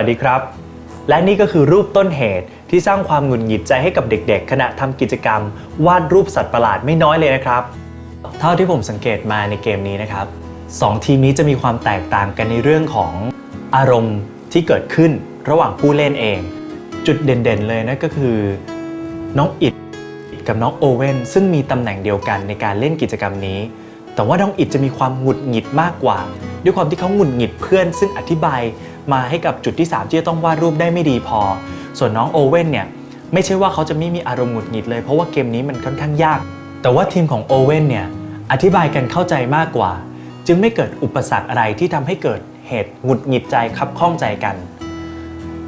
วัสดีครับ และนี่ก็คือรูปต้นเหตุที่สร้างความหงุดหงิดใจให้กับเด็กๆ ขณะทำกิจกรรม วาดรูปสัตว์ประหลาดไม่น้อยเลยนะครับ เท่าที่ผมสังเกตมาในเกมนี้นะครับสองทีมนี้จะมีความแตกต่างกันในเรื่องของอารมณ์ที่เกิดขึ้นระหว่างผู้เล่นเอง จุดเด่นๆเลยนั่นก็คือ น้องอิดกับน้องโอเว่นซึ่งมีตำแหน่งเดียวกันในการเล่นกิจกรรมนี้ แต่ว่าน้องอิดจะมีความหงุดหงิดมากกว่า ด้วยความที่เขาหงุดหงิดเพื่อน ซึ่งอธิบาย มาให้กับจุดที่ 3 ที่จะต้องวาดรูปได้ไม่ดีพอ ส่วนน้องโอเว่นเนี่ยไม่ใช่ว่าเขาจะไม่มีอารมณ์หงุดหงิดเลยเพราะว่าเกมนี้มันค่อนข้างยาก แต่ว่าทีมของโอเว่นเนี่ยอธิบายกันเข้าใจมากกว่า จึงไม่เกิดอุปสรรคอะไรที่ทำให้เกิดเหตุหงุดหงิดใจคับข้องใจกัน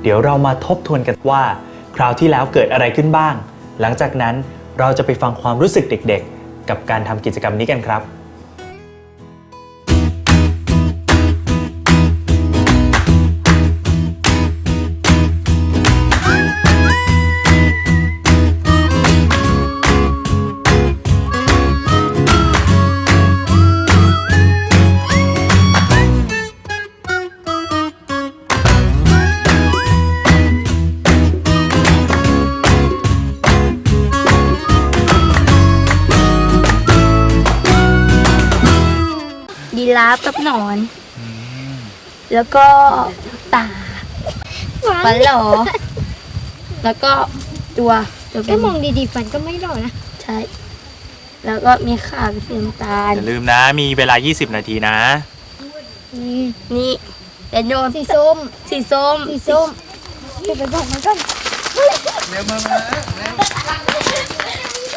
เดี๋ยวเรามาทบทวนกันว่า คราวที่แล้วเกิดอะไรขึ้นบ้าง หลังจากนั้นเราจะไปฟังความรู้สึกเด็กๆ กับการทำกิจกรรมนี้กันครับ ราฟกับหนอนแล้วก็ตาฟันหลอแล้วก็ตัวตัวเป็ก็นมองดีๆฟันก็ไม่หล่อนะ ใช่แล้วก็มีขาเป็นสีน้ำตาลอย่าลืมนะ มีเวลา 20 นาทีนะ นี่เป็นโยนสีส้ม สีส้ม สีส้มเก็บไปบอกมันก่อน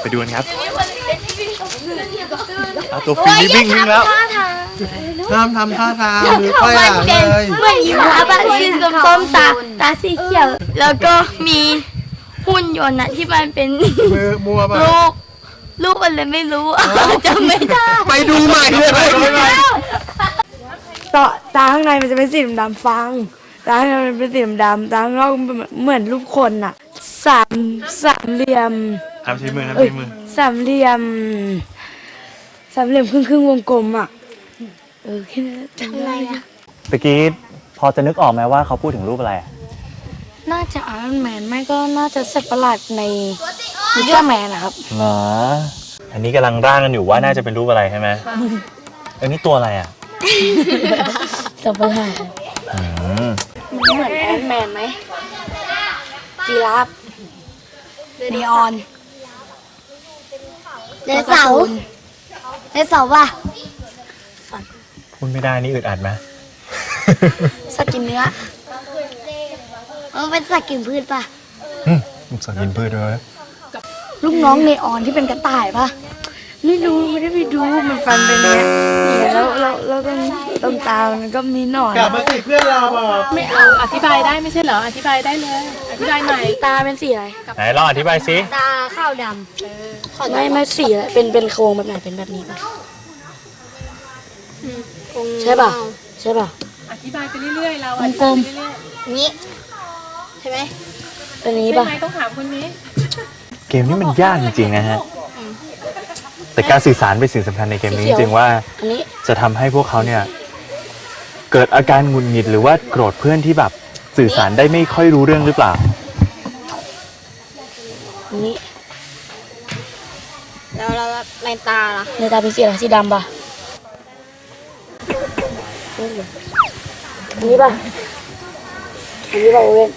ไปดูกันครับเอาตัวฟิลิปวิ่งวิ่งแล้วห้ามทำท่าทางมือไขว้หลังเป็นเลยเหมือนยีราฟอะสีส้มๆตาตาสีเขียว แล้วก็มีหุ่นยนต์อะที่มันเป็นมือมัวไปลูกลูกอะไรไม่รู้จำไม่ได้ไปดูใหม่เลยไปดูใหม่ต่อตาข้างในมันจะเป็นสีดำๆฟังตาข้างในมันเป็นสีดำๆตาข้างนอกมันเหมือนรูปคนอะ สามสามเหลี่ยมทำใช้มือทำเอ้ยใช้มือสามเหลี่ยม สามเหลี่ยมครึ่งครึ่งๆวงกลมอะเออแค่นั้นจำได้อะตะกี้พอจะนึกออกไหมว่าเขาพูดถึงรูปอะไรอะน่าจะอารอนแมนไม่ก็น่าจะสัตว์ประหลาดในมิเตอร์แมนนะครับเหรออันนี้กำลังร่างกันอยู่ว่าน่าจะเป็นรูปอะไรใช่ไหมอันนี้ตัวอะไรอะสัตว์ประหลาดอืมเหมือนแอนแมนไหมจีราฟ นีออนเดนเสาร์เดนเสาร์ป่ะพูดไม่ได้นี่อึดอัดไหมสัตว์กินเนื้อมันเป็นสัตว์กินพืชป่ะอืมลูกสาวกินพืชด้วยลูกน้องเนออนที่เป็นกระต่ายปะ ไม่รู้ไม่ได้ไปดูมันฟันเป็นเนี้ยเนี่ยแล้วแล้วแล้วตรงตรงตามันก็มีหนอนกลับมาสิเพื่อนเราบอกไม่เอาอธิบายได้ไม่ใช่เหรออธิบายได้เลย อธิบายใหม่ตาเป็นสีอะไรไหนลองอธิบายสิตาข้าวดไม่ไม่สีอะไรเป็นเป็นโครงแบบไหนเป็นแบบนี้ปะำใช่ป่ะใช่ป่ะอธิบายไปเรื่อยๆเรามัอนธิกลบายมไปเรื่อยนี้ใช่ไหมเป็นๆนี้ใช่ป่ะไหมต้องถามคนนี้ เกมนี้มันยากจริงๆนะฮะ แต่การสื่อสารเป็นสิ่งสำคัญในเกมนี้จริงๆว่าอันนี้จะทำให้พวกเขาเนี่ยเกิดอาการหงุดหงิดหรือว่าโกรธเพื่อนที่แบบสื่อสารได้ไม่ค่อยรู้เรื่องหรือเปล่า อันนี้แล้วแล้วในตาล่ะในตาเป็นสีอะไรสีดำป่ะอันนี้ป่ะอันนี้ป่ะโอเว่น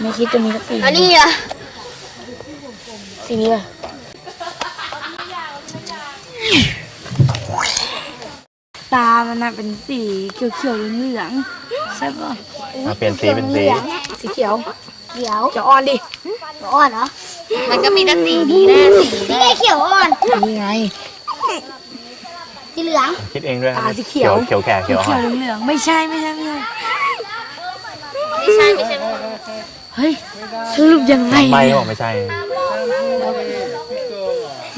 ไม่คิดจะมีสักสีอันนี้อะสีนี้ป่ะตา มันน่ะเป็นสีเขียวๆเหลืองๆใช่ป่ะมาเปลี่ยนสีเป็นสี สีเขียวเขียวเขียวอ่อนดิอ่อนเหรอ มันก็มีแต่สีนี้แน่สีแน่เขียวอ่อน นี่ไง สีเหลือง คิดเองด้วยตาสีเขียว เขียวแก่เขีเขียยววเหลืองๆไม่ใช่ไม่ใช่ไม่ใช่ ไม่ใช่ไม่ใช่เฮ้ยสรุปยังไงไม่เนี่ยบอกไม่ใช่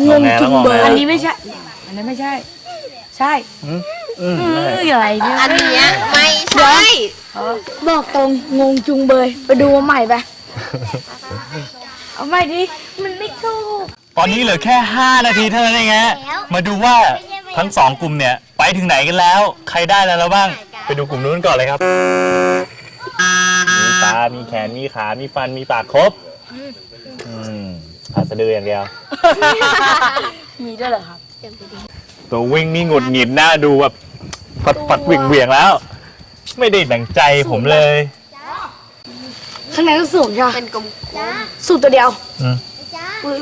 งงจุงเบอมองแล้วร์อันนี้ไม่ใช่ อันนั้นไม่ใช่ ใช่อืมอืมเอไม่ออะไรเนี่ยอันเนี้ยไม่ใช่บอกตรงงงจุงเบยไปดูมาใหม่ไปเอาใหม่ดิมันไม่ถูกตอนนี้เหลือแค่ 5 นาทีเท่านั้นเองฮะมาดูว่าทั้งสองกลุ่มเนี่ย ไปถึงไหนกันแล้ว ใครได้แล้วแล้วบ้าง ไปดูกลุ่มนู้นก่อนเลยครับมี ตา มีแขน มีขา มีฟัน มีปากครบ อืมขาสะดืออย่างเดียว มีด้วยเหรอครับตัววิ่งนี่หงุดหงิดหน้าดูแบบฟัดฟัดเหวี่ยงเวียงๆแล้ว ไม่ได้ดังใจผมเลย ข้างในก็สูงใช่ไหมเป็นกลมสูงตัวเดียวอืม อุ้ย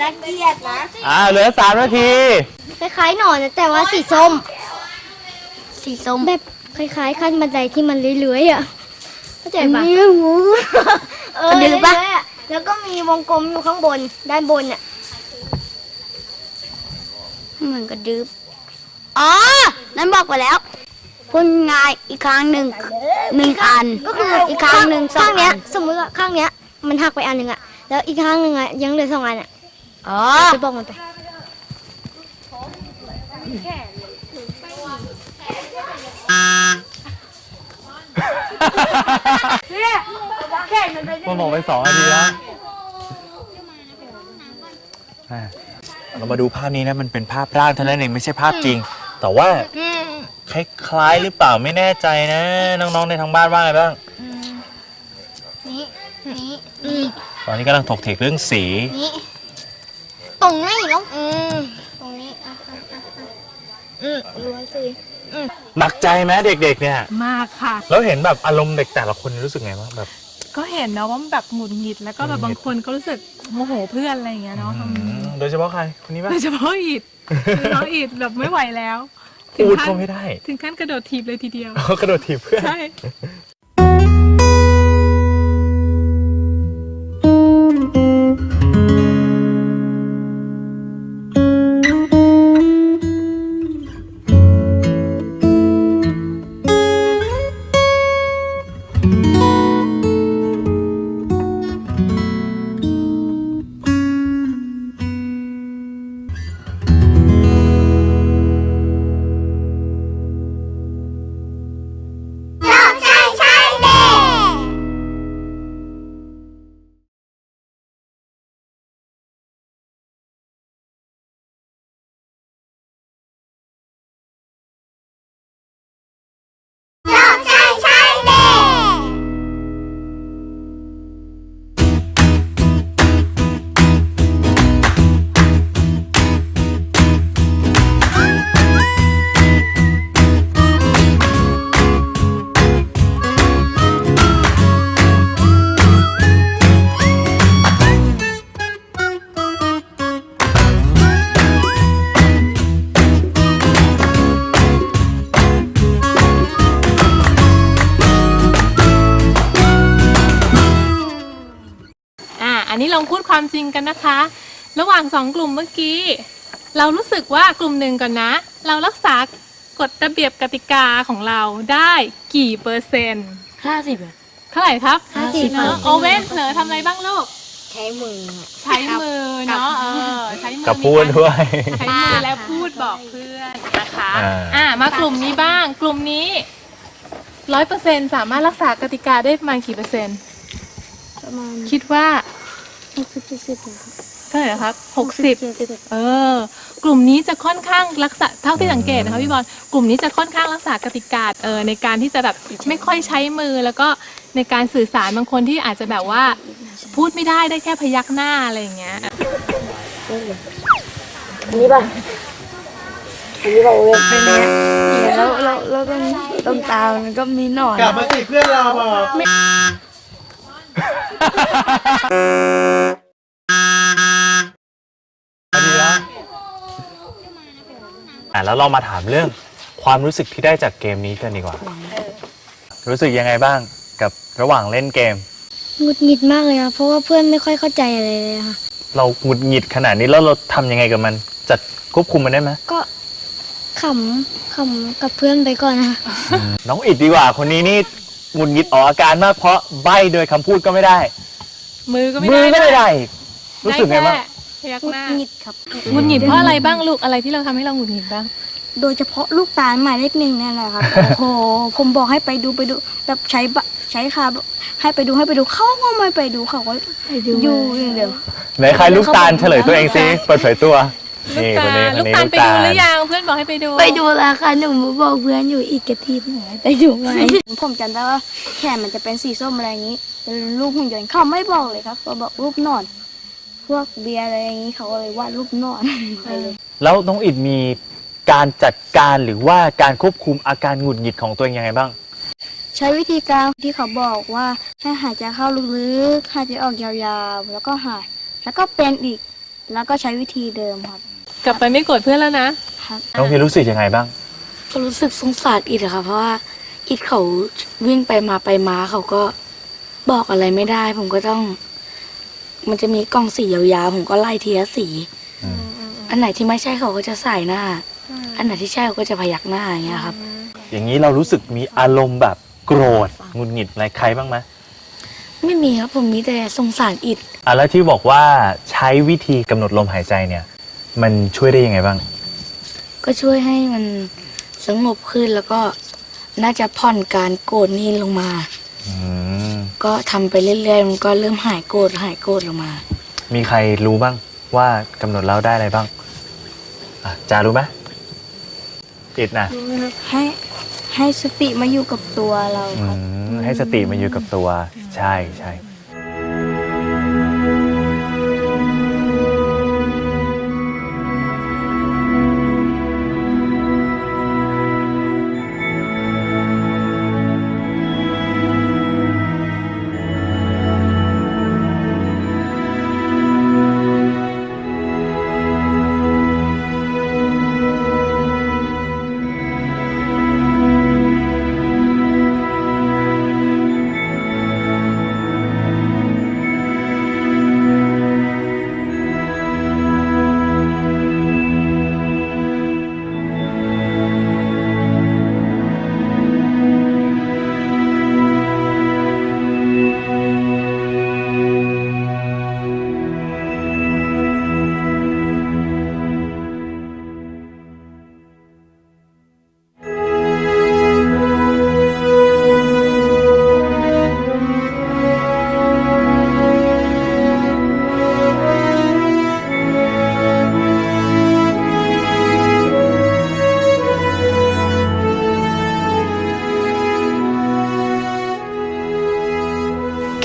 นักเกียรตินะ อ่าเหลือสามนาที คล้ายๆหนอนนะแต่ว่าสีส้ม สีส้มแบบคล้ายๆขั้นบันไดที่มันเลื้อยๆอะ เข้าใจปะเออดื้อปะเลื้อยๆอะแล้วก็มีวงกลมอยู่ข้างบนด้านบนอะเหมือนกระดึบอ๋อ นั้นบอกไปแล้วพ่นงายอีกครั้งหนึ่งหนึ่งอัน ก็คืออีกครั้งหนึ่งสอข้างงอัเนี้ยนสมมติว่าข้างเนี้ยมันหักไปอันหนึ่งอะแล้วอีกข้างหนึ่งอะยังเหลือสองอันอะอ๋อ จะบอกมันไป มันบอกไปสองนาทีแล้วอะเรามาดูภาพนี้นะ มันเป็นภาพร่างเท่านั้นเองไม่ใช่ภาพจริง แต่ว่าคล้ายๆหรือเปล่าไม่แน่ใจนะ น้องๆในทางบ้านว่าไงบ้าง นี่ นี่ตอนนี้กำลังถกเถียงเรื่องสี นี่ ตรงนี้เนาะอืมตรงนี้ อะอะอะอะอืมรู้สิ หนักใจไหมเด็กๆเนี่ย มากค่ะ แล้วเห็นแบบอารมณ์เด็กแต่ละคนรู้สึกไงบ้างแบบ ก็เห็นเนาะว่ามันแบบหงุดหงิดแล้วก็แบบหงุดหงิด บางคนก็รู้สึกโมโหเพื่อนอะไรอย่างเงี้ยเนาะอืมโดยเฉพาะใครคนนี้ป่ะโดยเฉพาะอิดน้องอิดแบบไม่ไหวแล้ว ถึงพูดขั้ก็นไม่ได้ถึงขั้นกระโดดถีบเลยทีเดียว เขากระโดดถีบเพื่อนใช่ ความจริงกันนะคะ ระหว่างสองกลุ่มเมื่อกี้ เรารู้สึกว่ากลุ่มหนึ่งก่อนนะ เรารักษากฎระเบียบกติกาของเราได้กี่เปอร์เซ็นต์ห้าสิบ เท่าไหร่ครับ50เนอะโอเว่นเผลอทำอะไรบ้างลูก ใช้มือ ใช้มือเนาะเออใช้มือกับพูดด้วย ใช้มือแล้วพูดบอกเพื่อนนะคะอ่า อ่ามากลุ่มนี้บ้าง กลุ่มนี้ร้อยเปอร์เซ็นสามารถรักษากติกาได้ประมาณกี่เปอร์เซ็นต์ ประมาณคิดว่าหก สิบเจ็ดสิบเท่าไหร่นะครับหกสิบเออกลุ่มนี้จะค่อนข้างรักษาเท่าที่สังเกตนะคะพี่บอลกลุ่มนี้จะค่อนข้างรักษากติกาเออในการที่จะแบบไม่ค่อยใช้มือแล้วก็ในการสื่อสารบางคนที่อาจจะแบบว่า พูดไม่ได้ได้แค่พยักหน้าอะไรอย่างเงี้ยอันนี้ป่ะอันนี้ป่ะเว้ยเป็นเนี้ยแล้วแล้วแล้วตรงตรงตามันก็มีหนอนกลับมาสิเพื่อนเราบอก ดีแล้วอะแล้วเรามาถามเรื่องความรู้สึกที่ได้จากเกมนี้กันดีกว่า รู้สึกยังไงบ้างกับระหว่างเล่นเกม หงุดหงิดมากเลยค่ะเพราะว่าเพื่อนไม่ค่อยเข้าใจอะไรเลยค่ะ เราหงุดหงิดขนาดนี้แล้วเราทำยังไงกับมันจัดควบคุมมันได้ไหมก็ขำขำกับเพื่อนไปก่อนนะคะน้องอิดดีกว่าคนนี้นี่หงุดหงิดออกอาการมากเพราะใบ้โดยคำพูดก็ไม่ได้ มือก็ไม่มืได้อก็ไม่ได้อีกได้รู้สึกไงบ้าง แค่พยักหงุหดน้าหงิดครับ หงุดหงิดเพราะอะไรบ้างลูกอะไรที่เราทำให้เราหงุดหงิดบ้าง โดยเฉพาะลูกตาลหมายเลขหนึ่งนั่นแหละครับ โอ้โหผมบอกให้ไปดูไปดูแบบใช้บะใช้คาให้ไปดูให้ไปดูเขาก็ไม่ไปดูเขาก็อยู่อย่างเดียว ไหนใครลูกตาลเฉลยตัวเองซิเปิดเผยตัวลูกนี่ตาคนนี้ลคนลูกนี้ตาลไปดูหรือยังเพื่อนบอกให้ไปดูไปดูแล้วค่ะหนูบอกเพื่อนอยู่อีกกระทีหนูไปดูไหมผมจำได้ว่าแขนมันจะเป็นสีส้มอะไรอย่างนี้ เป็นรูปหุ่นยนต์เขาไม่บอกเลยครับเขาบอกรูปนอน พวกเบียร์อะไรอย่างนี้เขาก็เลยวาดรูปนอนไปเลย แล้วน้องอิดมีการจัดการหรือว่าการควบคุมอาการหงุดหงิดของตัวเองยังไงบ้าง ใช้วิธีการที่เขาบอกว่าให้หายใจเข้าลึกๆหายใจออกยาวๆ แล้วก็หาย แล้วก็เป็นอีก แล้วก็ใช้วิธีเดิมครับกลับไปไม่โกรธเพื่อนแล้วนะครับ น้องพีรู้สึกยังไงบ้าง ก็รู้สึกสงสารอิดอะค่ะเพราะว่าอิดเขาวิ่งไปมาไปมาเขาก็ บอกอะไรไม่ได้ ผมก็ต้อง มันจะมีกล่องสียาวๆผมก็ไล่ทีละสี อันไหนที่ไม่ใช่เขาก็จะใส่หน้า อันไหนที่ใช่เขาก็จะพยักหน้าอย่างเงี้ยครับ อย่างนี้เรารู้สึกมีอารมณ์แบบโกรธหงุดหงิดอะไรใครบ้างไหมไม่มีครับผมมีแต่สงสารอิดอะแล้วที่บอกว่าใช้วิธีกำหนดลมหายใจเนี่ย มันช่วยได้ยังไงบ้าง ก็ช่วยให้มันสงบขึ้นแล้วก็น่าจะผ่อนการโกรธนี่ลงมา อืม ก็ทำไปเรื่อยๆ มันก็เริ่มหายโกรธหายโกรธลงมา มีใครรู้บ้างว่ากำหนดแล้วได้อะไรบ้างอะจารู้ไหมอิดนะให้ให้สติมาอยู่กับตัวเราอืครับ มให้สติมาอยู่กับตัว ใช่ใช่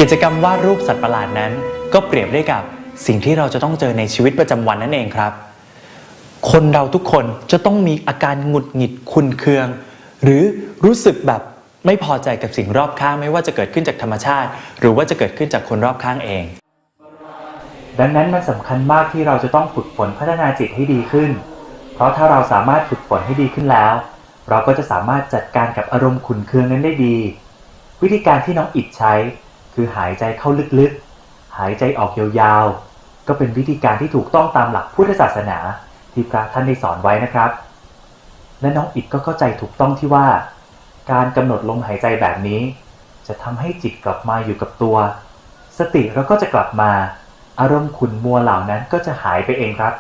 กิจกรรมวาดรูปสัตว์ประหลาดนั้น ก็เปรียบได้กับสิ่งที่เราจะต้องเจอในชีวิตประจำวันนั่นเองครับ คนเราทุกคนจะต้องมีอาการหงุดหงิดขุนเคือง หรือรู้สึกแบบไม่พอใจกับสิ่งรอบข้างไม่ว่าจะเกิดขึ้นจากธรรมชาติ หรือว่าจะเกิดขึ้นจากคนรอบข้างเอง ดังนั้นมันสำคัญมากที่เราจะต้องฝึกฝนพัฒนาจิตให้ดีขึ้น เพราะถ้าเราสามารถฝึกฝนให้ดีขึ้นแล้ว เราก็จะสามารถจัดการกับอารมณ์ขุนเคืองนั้นได้ดี วิธีการที่น้องอิดใช้ คือหายใจเข้าลึกๆ หายใจออกยาวๆ ก็เป็นวิธีการที่ถูกต้องตามหลักพุทธศาสนาที่พระท่านได้สอนไว้นะครับ และน้องอิดก็เข้าใจถูกต้องที่ว่า การกำหนดลมหายใจแบบนี้ จะทำให้จิตกลับมาอยู่กับตัว สติเราก็จะกลับมา อารมณ์ขุนมัวเหล่านั้นก็จะหายไปเองครับ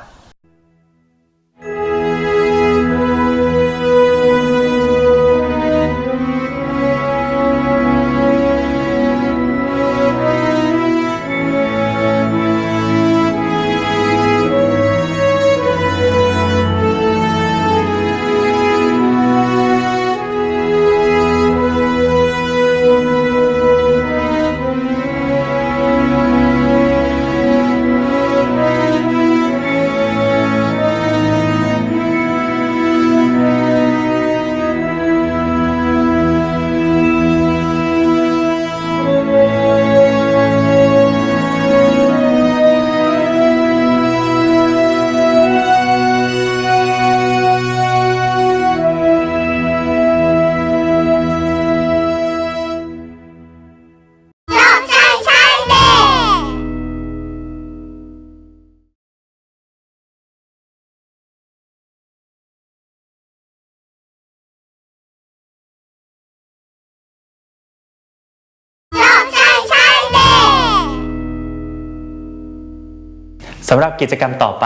ำหรับกิจกรรมต่อไป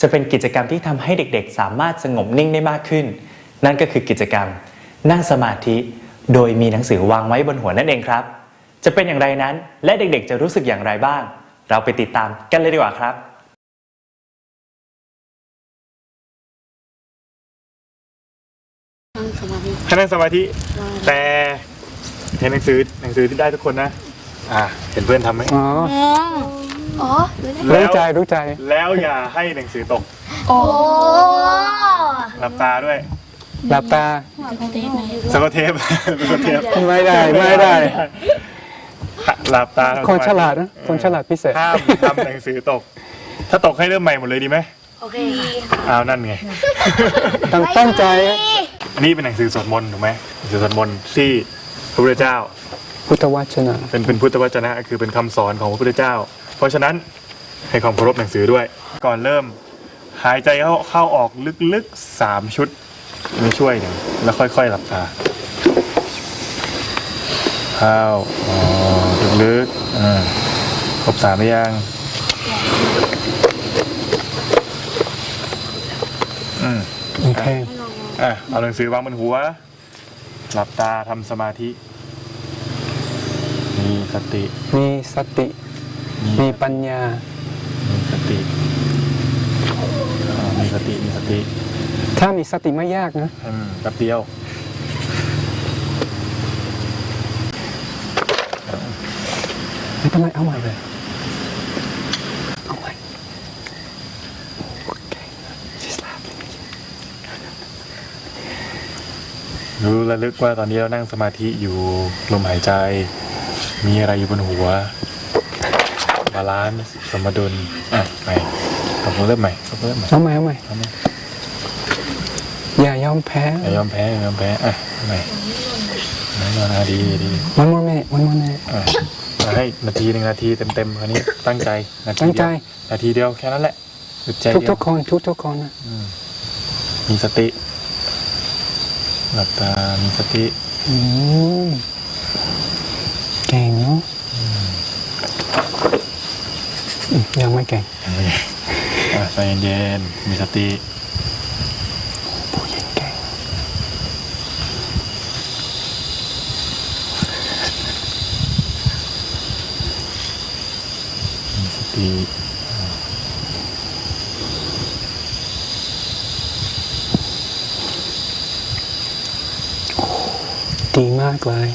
จะเป็นกิจกรรมที่ทำให้เด็กๆ สามารถสงบนิ่งได้มากขึ้น นั่นก็คือกิจกรรม นั่งสมาธิ โดยมีหนังสือวางไว้บนหัวนั่นเองครับ จะเป็นอย่างไรนั้นและเด็กๆ จะรู้สึกอย่างไรบ้าง เราไปติดตามกันเลยดีกว่าครับให้นั่งสมาธิ แต่เห็นหนังสือหนังสือที่ได้ทุกคนนะ อ่า เห็นเพื่อนทำไหม อ๋อ อ๋อ รู้ใจรู้ใจ แล้วอย่าให้หนังสือตกโอ้หลับตาด้วย หลับตาสกอตเทปสกอตเทปไม่ได้ไม่ได้หลับตาคนฉลาดนะคนฉลาดพิเศษห้ามทำหนังสือตก ถ้าตกให้เริ่มใหม่หมดเลยดีไหมโอเคค่ะอ้าวนั่นไงต้องตั้งใจอันนี้เป็นหนังสือสวดมนต์ถูกไหมหนังสือสวดมนต์ที่พระพุทธเจ้า พุทธวจนะเป็นเป็นพุทธวจนะคือเป็นคำสอนของพระพุทธเจ้า เพราะฉะนั้นให้ความเคารพหนังสือด้วย ก่อนเริ่มหายใจเข้าเข้าออกลึกๆสามชุดไม่ช่วยหนึ่งแล้วค่อยๆหลับตาเข้าออกลึกๆอ่าครบสามหรือยังอืมโอเคอะเอาหนังสือวางบนหัว หลับตาทำสมาธิ มีสติ มีสติ มีปัญญา มีสติอ่ามีสติ มีสติถ้ามีสติไม่ยากนะ อืมแป๊บเดียว ไม่เป็นไรเอาใหม่เลยเอาใหม่โอเค She's laughing รู้ระลึกว่าตอนนี้เรานั่งสมาธิอยู่ลมหายใจ มีอะไรอยู่บนหัว บาลานซ์สมดุลอะใหม่กลับมาเริ่มใหม่กลับมาเริ่มใหม่เอาใหม่เอาใหม่เอาใหม่อย่ายอมแพ้อย่ายอมแพ้อย่ายอมแพ้อะใหม่นั่นนะดีดี one more minute one more minute อะมาให้นาทีหนึ่งนาทีเต็มๆคราวนี้ตั้งใจนาทีตั้งใจเดียวนาทีเดียวแค่นั้นแหละหยุดใจทุกเดียทุวกคนทุกทุกคนนะมีสติหลับตามีสติอืมเก่งเนาะอืม ยังไม่เก่งอะใจเย็นๆมีสติ ผู้หญิงเก่งมีสติดีมากเลย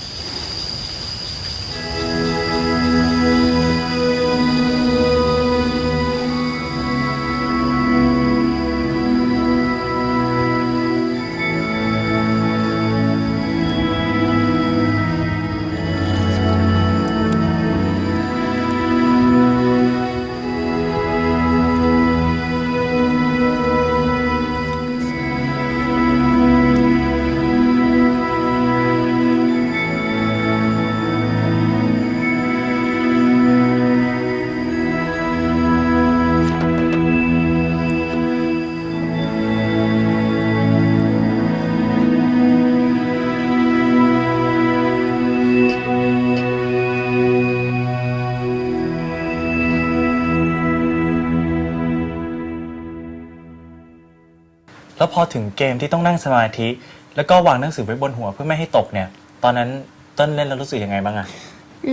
อถึงเกมที่ต้องนั่งสมาธิ แล้วก็วางหนังสือไว้บนหัวเพื่อไม่ให้ตกเนี่ย ตอนนั้นต้นเล่นแล้วรู้สึกยังไงบ้างอะ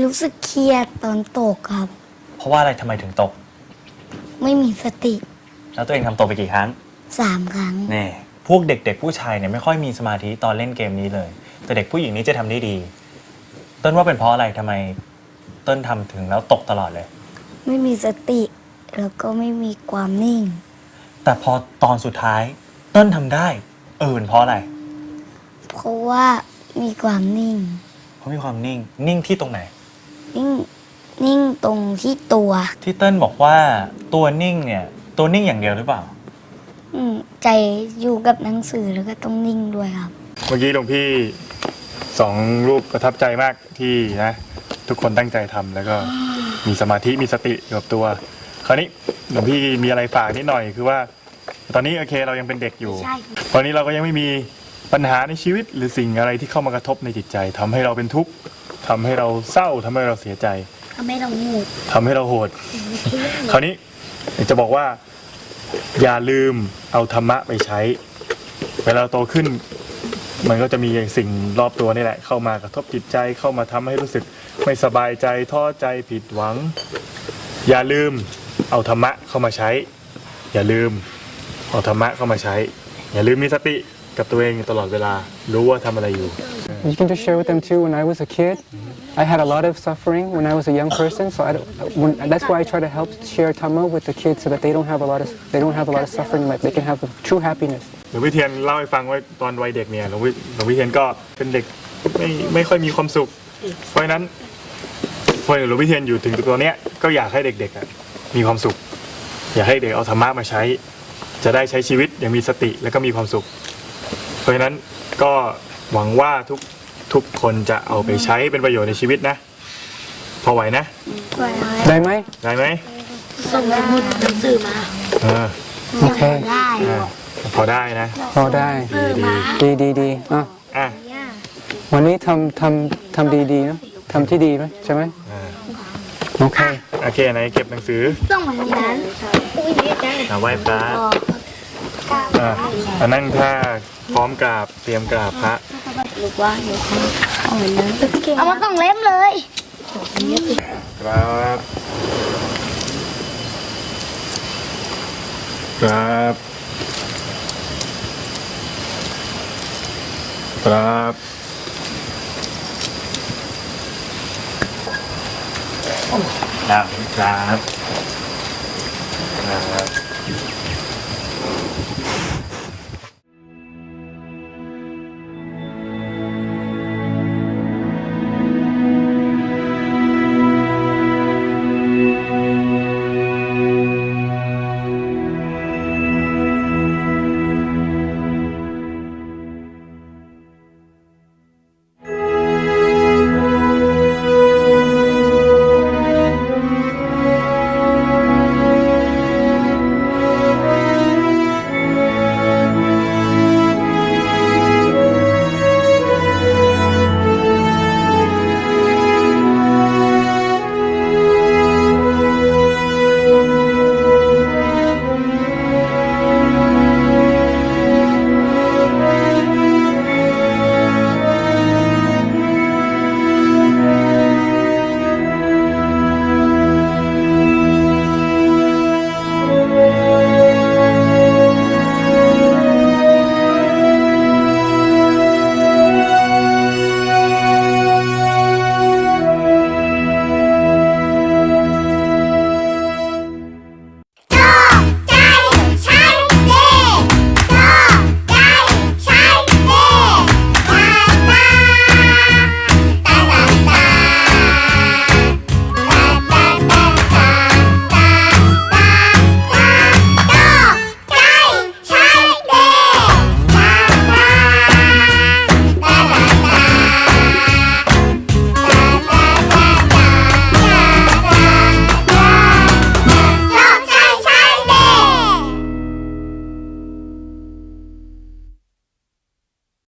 รู้สึกเครียดตอนตกครับ เพราะว่าอะไรทำไมถึงตก ไม่มีสติแล้วตัวเองทำตกไปกี่ครั้ง สามครั้ง แน่พวกเด็ก ๆ ผู้ชายเนี่ยไม่ค่อยมีสมาธิตอนเล่นเกมนี้เลย แต่เด็กผู้หญิงนี่จะทำได้ดี ต้นว่าเป็นเพราะอะไรทำไมต้นทำถึงแล้วตกตลอดเลย ไม่มีสติ แล้วก็ไม่มีความนิ่ง แต่พอตอนสุดท้าย ต้นทำได้ เออเป็นเพราะอะไร เพราะว่ามีความนิ่ง เพราะมีความนิ่ง นิ่งที่ตรงไหน นิ่ง นิ่งตรงที่ตัว ที่เต้นบอกว่าตัวนิ่งเนี่ย ตัวนิ่งอย่างเดียวหรือเปล่า อืมใจอยู่กับหนังสือแล้วก็ต้องนิ่งด้วยครับ เมื่อกี้หลวงพี่สองรูปประทับใจมากที่นะ ทุกคนตั้งใจทำแล้วก็มีสมาธิมีสติอยู่กับตัว คราวนี้หลวงพี่มีอะไรฝากนิดหน่อยคือว่า ตอนนี้โอเคเรายังเป็นเด็กอยู่ ใช่ ตอนนี้เราก็ยังไม่มีปัญหาในชีวิตหรือสิ่งอะไรที่เข้ามากระทบในจิตใจทำให้เราเป็นทุกข์ทำให้เราเศร้าทำให้เราเสียใจทำให้เราหมูทำให้เราโหดคราวนี้อยากจะบอกว่า อย่าลืมเอาธรรมะไปใช้ เวลาโตขึ้น มันก็จะมีสิ่งรอบตัวนี่แหละ เข้ามากระทบจิตใจเข้ามาทำให้รู้สึกไม่สบายใจท้อใจผิดหวัง อย่าลืมเอาธรรมะเข้ามาใช้ อย่าลืม เอาธรรมะเข้ามาใช้ อย่าลืมมีสติกับตัวเองอยู่ตลอดเวลารู้ว่าทำอะไรอยู่ You can just share with them too. When I was a kid, I had a lot of suffering when I was a young person. So I don't, when, that's why I try to help share Tama with the kids so that they don't have a lot of they don't have a lot of suffering. Like they can have a true happiness. หลวงพี่เทียนเล่าให้ฟังว่าตอนวัยเด็กเนี่ยหลวงพี่หลวงพี่เทียนก็เป็นเด็กไม่ไม่ค่อยมีความสุข เพราะฉะนั้นพอหลวงพี่เทียนอยู่ถึงตัวเนี้ยก็อยากให้เด็กๆอะมีความสุข อยากให้เด็กเอาธรรมะมาใช้ จะได้ใช้ชีวิตอย่างมีสติแล้วก็มีความสุข เพราะฉะนั้นก็หวังว่าทุกทุกคนจะเอาไปใช้เป็นประโยชน์ในชีวิตนะ พอไหวนะ ได้ไหมได้ไหมส่งสมุดหนังสือมาเออโอเคอะพอได้นะพอได้ ดีดีดีดีดีอะอะวันนี้ทำทำทำดีดีๆนะทำที่ดีไหมใช่ไหม อ่า โอเค โอเคไหนเก็บหนังสือต้องเหมือนนั้นเอาไหว้พระอะมานั่งท่าพร้อมกราบเตรียมกราบพระเอามาต้องเล่มเลยครับครับครับ ครับครับครับ